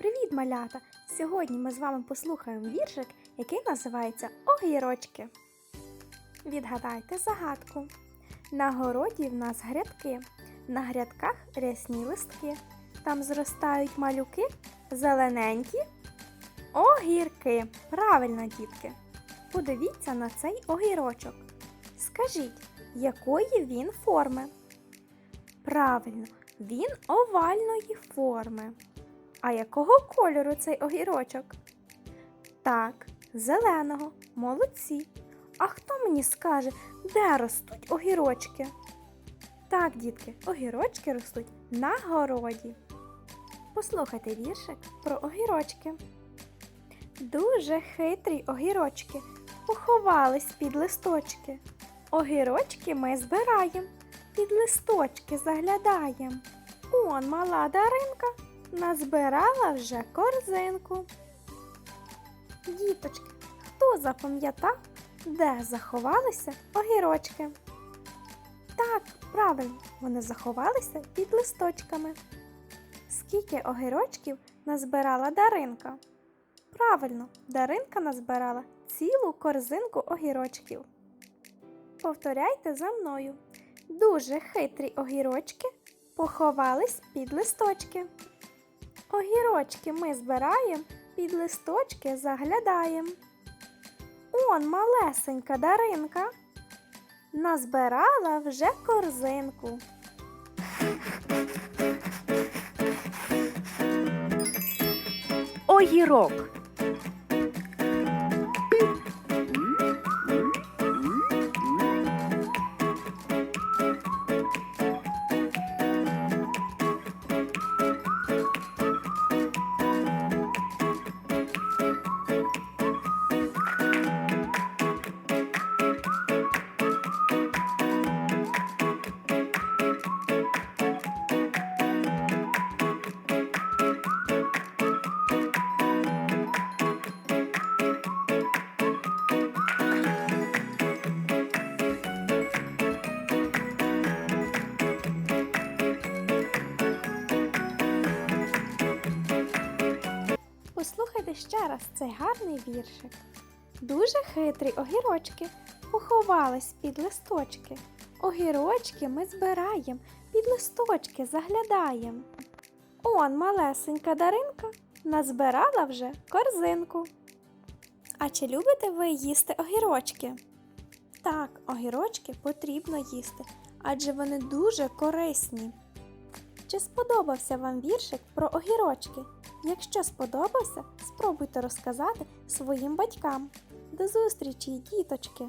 Привіт, малята! Сьогодні ми з вами послухаємо віршик, який називається Огірочки. Відгадайте загадку. На городі в нас грядки, на грядках рясні листки. Там зростають малюки, зелененькі огірки. Правильно, дітки. Подивіться на цей огірочок. Скажіть, якої він форми? Правильно, він овальної форми. А якого кольору цей огірочок? Так, зеленого, молодці. А хто мені скаже, де ростуть огірочки? Так, дітки, огірочки ростуть на городі. Послухайте віршик про огірочки. Дуже хитрі огірочки поховались під листочки. Огірочки ми збираєм, під листочки заглядаєм. Он мала Даринка назбирала вже корзинку. Діточки, хто запам'ятав, де заховалися огірочки? Так, правильно, вони заховалися під листочками. Скільки огірочків назбирала Даринка? Правильно, Даринка назбирала цілу корзинку огірочків. Повторяйте за мною. Дуже хитрі огірочки поховались під листочки. Огірочки ми збираєм, під листочки заглядаєм. Он малесенька Даринка назбирала вже корзинку. Огірок. Ще раз цей гарний віршик. Дуже хитрі огірочки поховались під листочки. Огірочки ми збираєм, під листочки заглядаєм. Он малесенька Даринка назбирала вже корзинку. А чи любите ви їсти огірочки? Так, огірочки потрібно їсти, адже вони дуже корисні. Чи сподобався вам віршик про огірочки? Якщо сподобався, спробуйте розказати своїм батькам. До зустрічі, діточки!